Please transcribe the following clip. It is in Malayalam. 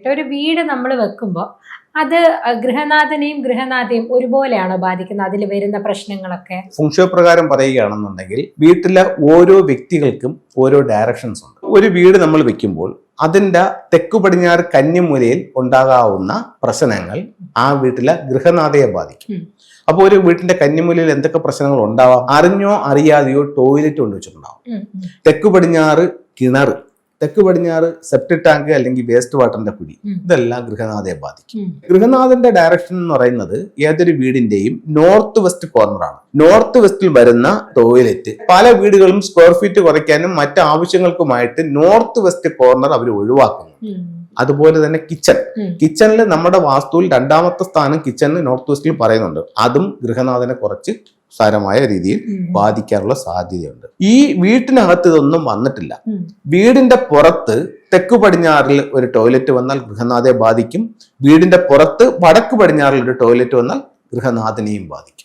ഒരു വീട് നമ്മൾ വെക്കുമ്പോൾ അത് ഗൃഹനാഥനെയും ഗൃഹനാഥയും ഒരുപോലെയാണോ ബാധിക്കുന്നത്? അതിൽ വരുന്ന പ്രശ്നങ്ങളൊക്കെ? ഫുങ്ഷോ പ്രകാരം പറയുകയാണെന്നുണ്ടെങ്കിൽ വീട്ടിലെ ഓരോ വ്യക്തികൾക്കും ഓരോ ഡയറക്ഷൻസ് ഉണ്ട്. ഒരു വീട് നമ്മൾ വെക്കുമ്പോൾ അതിന്റെ തെക്കു പടിഞ്ഞാറ് കന്നിമൂലയിൽ ഉണ്ടാകാവുന്ന പ്രശ്നങ്ങൾ ആ വീട്ടിലെ ഗൃഹനാഥയെ ബാധിക്കും. അപ്പോൾ ഒരു വീട്ടിന്റെ കന്നിമൂലയിൽ എന്തൊക്കെ പ്രശ്നങ്ങൾ ഉണ്ടാവാം? അറിഞ്ഞോ അറിയാതെയോ ടോയ്ലറ്റ് കൊണ്ടുവച്ചിട്ടുണ്ടാവും തെക്കു പടിഞ്ഞാറ് കിണർ തെക്ക് പടിഞ്ഞാറ് സെപ്റ്റിക് ടാങ്ക് അല്ലെങ്കിൽ വേസ്റ്റ് വാട്ടറിന്റെ കുഴി. ഇതെല്ലാം ഗൃഹനാഥയെ ബാധിക്കും. ഗൃഹനാഥന്റെ ഡയറക്ഷൻ എന്ന് പറയുന്നത് ഏതൊരു വീടിന്റെയും നോർത്ത് വെസ്റ്റ് കോർണറാണ് നോർത്ത് വെസ്റ്റിൽ വരുന്ന ടോയ്ലറ്റ് പല വീടുകളും സ്ക്വയർ ഫീറ്റ് കുറയ്ക്കാനും മറ്റ് ആവശ്യങ്ങൾക്കുമായിട്ട് നോർത്ത് വെസ്റ്റ് കോർണർ അവർ ഒഴിവാക്കുന്നു. അതുപോലെ തന്നെ കിച്ചൺ. കിച്ചണിൽ നമ്മുടെ വാസ്തുവിൽ രണ്ടാമത്തെ സ്ഥാനം കിച്ചണിൽ നോർത്ത് വെസ്റ്റിൽ പറയുന്നുണ്ട്. അതും ഗൃഹനാഥനെ കുറച്ച് സാരമായ രീതിയിൽ. ബാധിക്കാനുള്ള സാധ്യതയുണ്ട്. ഈ വീട്ടിനകത്ത് ഇതൊന്നും വന്നിട്ടില്ല. വീടിന്റെ പുറത്ത് തെക്ക് പടിഞ്ഞാറിൽ ഒരു ടോയ്ലറ്റ് വന്നാൽ ഗൃഹനാഥയെ ബാധിക്കും. വീടിന്റെ പുറത്ത് വടക്ക് പടിഞ്ഞാറിൽ ഒരു ടോയ്ലറ്റ് വന്നാൽ ഗൃഹനാഥനെയും ബാധിക്കും.